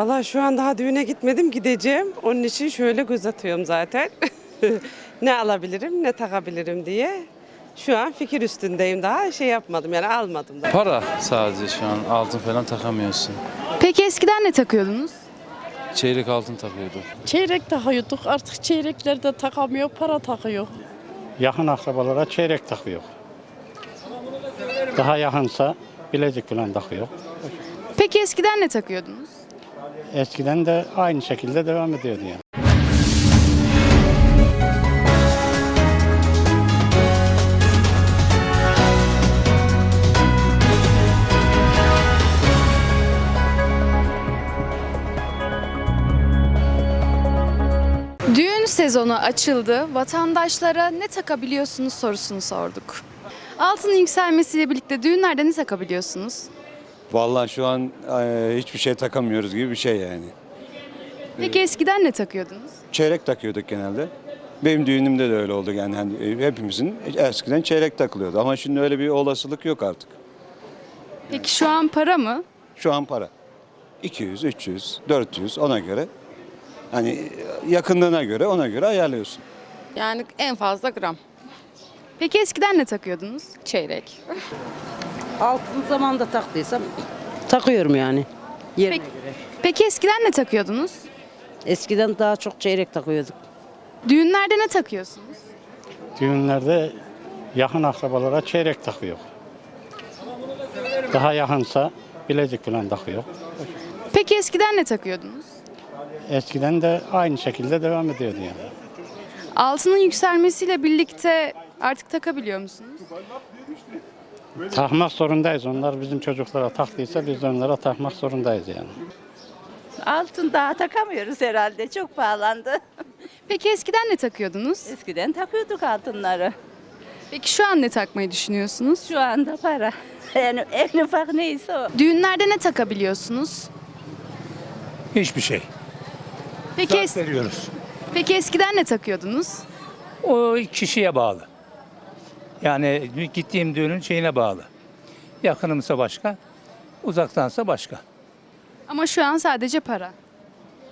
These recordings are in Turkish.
Valla şu an daha düğüne gitmedim gideceğim. Onun için şöyle göz atıyorum zaten. ne alabilirim ne takabilirim diye. Şu an fikir üstündeyim daha şey yapmadım yani almadım da. Para sadece şu an altın falan takamıyorsun. Peki eskiden ne takıyordunuz? Çeyrek altın takıyorduk. Çeyrek takıyorduk. Artık çeyrekler de takamıyor, para takıyor. Yakın akrabalara çeyrek takıyor. Daha yakınsa bilezik falan takıyor. Peki eskiden ne takıyordunuz? Eskiden de aynı şekilde devam ediyordu yani. Düğün sezonu açıldı. Vatandaşlara ne takabiliyorsunuz sorusunu sorduk. Altının yükselmesiyle birlikte düğünlerde ne takabiliyorsunuz? Vallahi şu an e, hiçbir şey takamıyoruz gibi bir şey yani. Peki eskiden ne takıyordunuz? Çeyrek takıyorduk genelde. Benim düğünümde de öyle oldu yani hani e, hepimizin eskiden çeyrek takılıyordu ama şimdi öyle bir olasılık yok artık. Peki şu an para mı? Şu an para. 200, 300, 400 ona göre hani yakınlığına göre ona göre ayarlıyorsun. Yani en fazla gram. Peki eskiden ne takıyordunuz? Çeyrek. Altın zamanda taktıysam takıyorum yani. Yerine Peki. göre. Peki eskiden ne takıyordunuz? Eskiden daha çok çeyrek takıyorduk. Düğünlerde ne takıyorsunuz? Düğünlerde yakın akrabalara çeyrek takıyor. Daha yakınsa bilezik falan takıyor. Peki eskiden ne takıyordunuz? Eskiden de aynı şekilde devam ediyordu yani. Altının yükselmesiyle birlikte artık takabiliyor musunuz? Takmak zorundayız. Onlar bizim çocuklara taktıysa biz de onlara takmak zorundayız yani. Altın daha takamıyoruz herhalde. Çok pahalandı. Peki eskiden ne takıyordunuz? Eskiden takıyorduk altınları. Peki şu an ne takmayı düşünüyorsunuz? Şu anda para. Yani en ufak neyse o. Düğünlerde ne takabiliyorsunuz? Hiçbir şey. Peki, es- Veriyoruz. peki eskiden ne takıyordunuz? O kişiye bağlı. Yani gittiğim düğünün şeyine bağlı. Yakınımsa başka, uzaktansa başka. Ama şu an sadece para.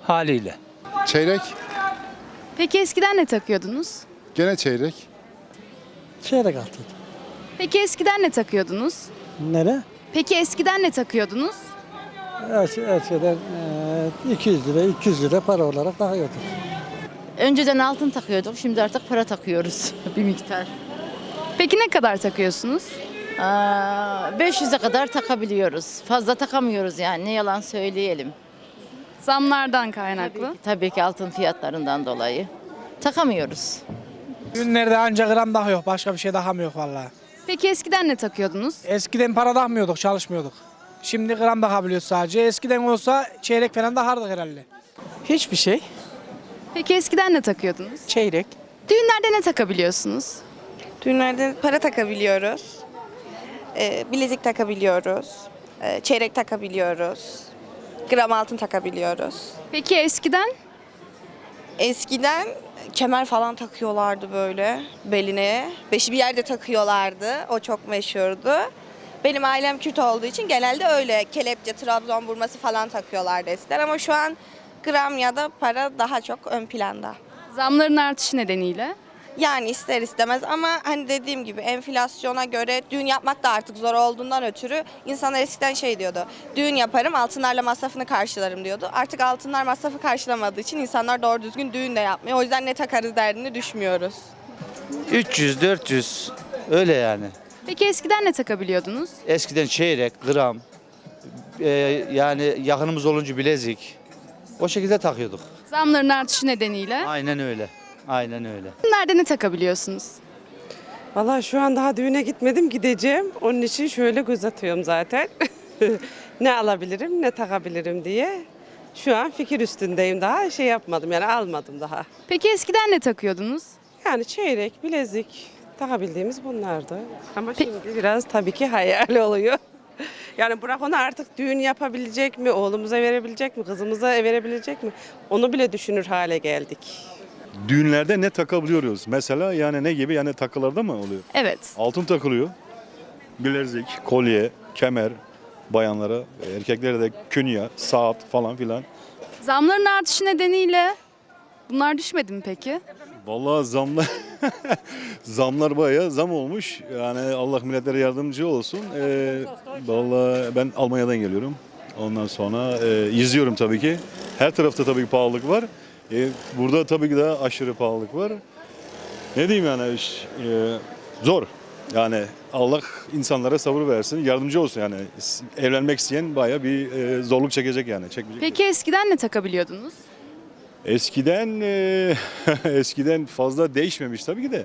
Haliyle. Çeyrek, Peki eskiden ne takıyordunuz? gene çeyrek. Çeyrek altın. Peki eskiden ne takıyordunuz? Nere? Peki eskiden ne takıyordunuz? Eskiden 200 lira, 300 lira para olarak takıyorduk. Önceden altın takıyorduk, şimdi artık para takıyoruz bir miktar. Peki ne kadar takıyorsunuz? Aa, 500'e kadar takabiliyoruz. Fazla takamıyoruz yani ne yalan söyleyelim. Zamlardan kaynaklı. Tabii ki, tabii ki altın fiyatlarından dolayı. Takamıyoruz. Günlerde ancak gram takıyor, başka bir şey takamıyor vallahi. Peki eskiden ne takıyordunuz? Eskiden para takmıyorduk, çalışmıyorduk. Şimdi gram takabiliyoruz sadece. Eskiden olsa çeyrek falan takardık herhalde. Hiçbir şey. Peki eskiden ne takıyordunuz? Çeyrek. Düğünlerde ne takabiliyorsunuz? Düğünlerde para takabiliyoruz. Ee, bilezik takabiliyoruz. Ee, çeyrek takabiliyoruz. Gram altın takabiliyoruz. Peki eskiden? Eskiden kemer falan takıyorlardı böyle beline. Beşi bir yerde takıyorlardı. O çok meşhurdu. Benim ailem Kürt olduğu için genelde öyle kelepçe, Trabzon burması falan takıyorlardı eskiden. Ama şu an gram ya da para daha çok ön planda. Zamların artışı nedeniyle. Yani ister istemez ama hani dediğim gibi enflasyona göre düğün yapmak da artık zor olduğundan ötürü insanlar eskiden şey diyordu. Düğün yaparım altınlarla masrafını karşılarım diyordu. Artık altınlar masrafı karşılamadığı için insanlar doğru düzgün düğün de yapmıyor. O yüzden ne takarız derdini düşmüyoruz. 300, 400 öyle yani. Peki eskiden ne takabiliyordunuz? Eskiden çeyrek, gram, e, yani yakınımız olunca bilezik. O şekilde takıyorduk. Zamların artışı nedeniyle. Aynen öyle. Aynen öyle. Düğünlerde ne takabiliyorsunuz? Valla şu an daha düğüne gitmedim gideceğim. Onun için şöyle göz atıyorum zaten. ne alabilirim ne takabilirim diye. Şu an fikir üstündeyim daha şey yapmadım yani almadım daha. Peki eskiden ne takıyordunuz? Yani çeyrek, bilezik takabildiğimiz bunlardı. Ama şimdi biraz tabii ki hayal oluyor. Yani bırak onu artık düğün yapabilecek mi, oğlumuza verebilecek mi, kızımıza verebilecek mi? Onu bile düşünür hale geldik. Düğünlerde ne takabiliyoruz? Mesela yani ne gibi? Yani takılarda mı oluyor? Evet. Altın takılıyor. Bilezik, kolye, kemer, bayanlara, erkeklere de künye, saat falan filan. Zamların artışı nedeniyle bunlar düşmedi mi peki? Vallahi zamlar zamlar bayağı zam olmuş. Yani Allah milletlere yardımcı olsun. Ee, vallahi ben Almanya'dan geliyorum. Ondan sonra e, izliyorum tabii ki. Her tarafta tabii ki pahalılık var. E, burada tabii ki de aşırı pahalılık var. Ne diyeyim yani iş, e, zor. Yani Allah insanlara sabır versin, yardımcı olsun yani. Evlenmek isteyen bayağı bir e, zorluk çekecek yani. Çekmeyecek. Peki eskiden ne takabiliyordunuz? Eskiden e, eskiden fazla değişmemiş tabii ki de.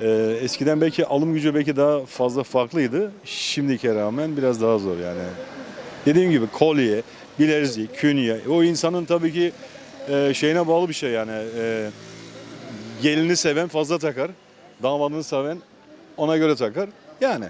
E, eskiden belki alım gücü belki daha fazla farklıydı. Şimdiki rağmen biraz daha zor yani. Dediğim gibi kolye, bilezik, künye o insanın tabii ki e, şeyine bağlı bir şey yani. E, gelini seven fazla takar. Damadını seven ona göre takar. Yani